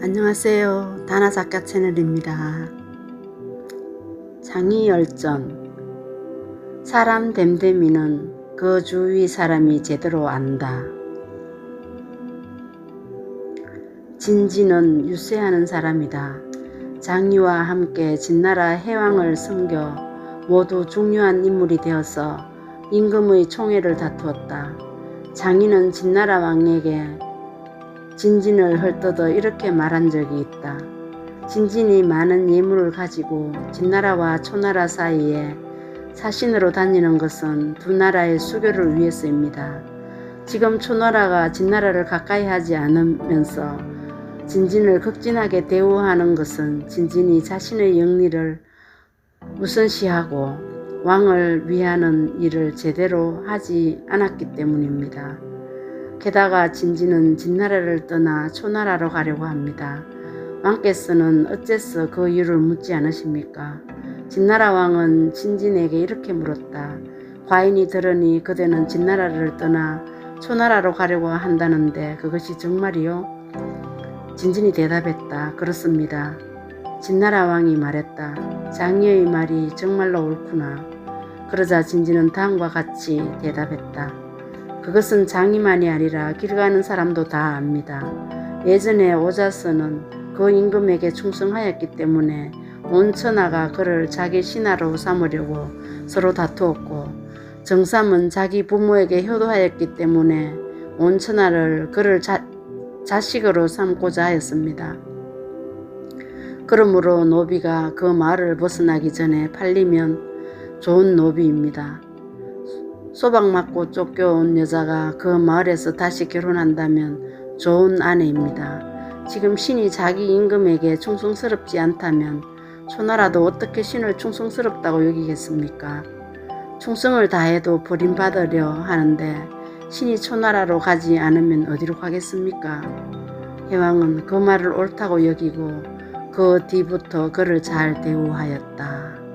안녕하세요. 다나작가 채널입니다. 장이열전 사람 됨됨이는 그 주위 사람이 제대로 안다. 진지는 유세하는 사람이다. 장이와 함께 진나라 해왕을 섬겨 모두 중요한 인물이 되어서 임금의 총애를 다투었다. 장이는 진나라 왕에게 진진을 헐뜯어 이렇게 말한 적이 있다. 진진이 많은 예물을 가지고 진나라와 초나라 사이에 사신으로 다니는 것은 두 나라의 수교를 위해서입니다. 지금 초나라가 진나라를 가까이 하지 않으면서 진진을 극진하게 대우하는 것은 진진이 자신의 영리를 우선시하고 왕을 위하는 일을 제대로 하지 않았기 때문입니다. 게다가 진지는 진나라를 떠나 초나라로 가려고 합니다. 왕께서는 어째서 그 이유를 묻지 않으십니까? 진나라 왕은 진진에게 이렇게 물었다. 과인이 들으니 그대는 진나라를 떠나 초나라로 가려고 한다는데 그것이 정말이요? 진진이 대답했다. 그렇습니다. 진나라 왕이 말했다. 장녀의 말이 정말로 옳구나. 그러자 진진은 다음과 같이 대답했다. 그것은 장이만이 아니라 길 가는 사람도 다 압니다. 예전에 오자스는 그 임금에게 충성하였기 때문에 온 천하가 그를 자기 신하로 삼으려고 서로 다투었고 정삼은 자기 부모에게 효도하였기 때문에 온 천하를 그를 자, 자식으로 삼고자 하였습니다. 그러므로 노비가 그 말을 벗어나기 전에 팔리면 좋은 노비입니다. 소박 맞고 쫓겨온 여자가 그 마을에서 다시 결혼한다면 좋은 아내입니다. 지금 신이 자기 임금에게 충성스럽지 않다면 초나라도 어떻게 신을 충성스럽다고 여기겠습니까? 충성을 다해도 버림받으려 하는데 신이 초나라로 가지 않으면 어디로 가겠습니까? 해왕은 그 말을 옳다고 여기고 그 뒤부터 그를 잘 대우하였다.